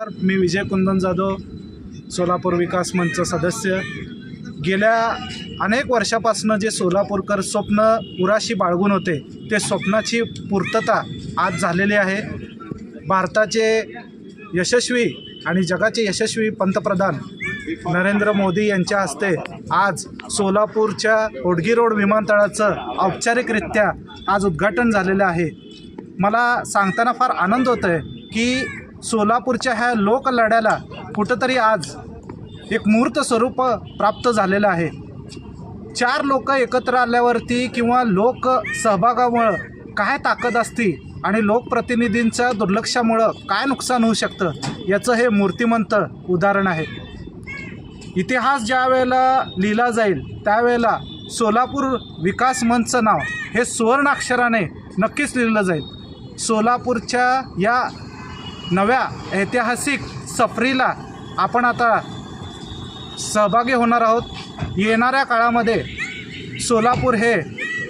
तर मी विजय कुंदन जाधव सोलापूर विकास मंच सदस्य. गेल्या अनेक वर्षापासून जे सोलापूरकर स्वप्न उराशी बाळगून होते ते स्वप्नाची पूर्तता आज झालेली आहे. भारताचे यशस्वी आणि जगाचे यशस्वी पंतप्रधान नरेंद्र मोदी यांच्या हस्ते आज सोलापूरच्या होडगी रोड विमानतळाचं औपचारिकरित्या आज उद्घाटन झालेलं आहे. मला सांगताना फार आनंद होतो आहे की सोलापूरच्या ह्या लोकलढ्याला कुठंतरी आज एक मूर्त स्वरूप प्राप्त झालेलं आहे. चार लोक एकत्र आल्यावरती किंवा लोक सहभागामुळं काय ताकद असती आणि लोकप्रतिनिधींच्या दुर्लक्षामुळं काय नुकसान होऊ शकतं याचं हे मूर्तिमंत उदाहरण आहे. इतिहास ज्या वेळेला लिहिला जाईल त्यावेळेला सोलापूर विकास मंचचं नाव हे सुवर्ण अक्षराने नक्कीच लिहिलं जाईल. सोलापूरच्या या नव्या ऐतिहासिक सफरीला आपण आता सहभागी होणार आहोत. येणाऱ्या काळामध्ये सोलापूर हे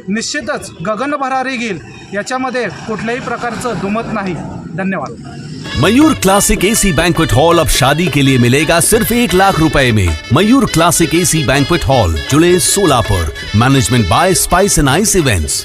निश्चितच गगनभरारी घेईल. याच्यामध्ये कुठल्याही प्रकारचं दुमत नाही. धन्यवाद. Mayur classic AC banquet hall अब शादी के लिए मिलेगा सिर्फ एक लाख रुपए में. Mayur classic AC banquet hall जुड़े Solapur. Management by spice and ice events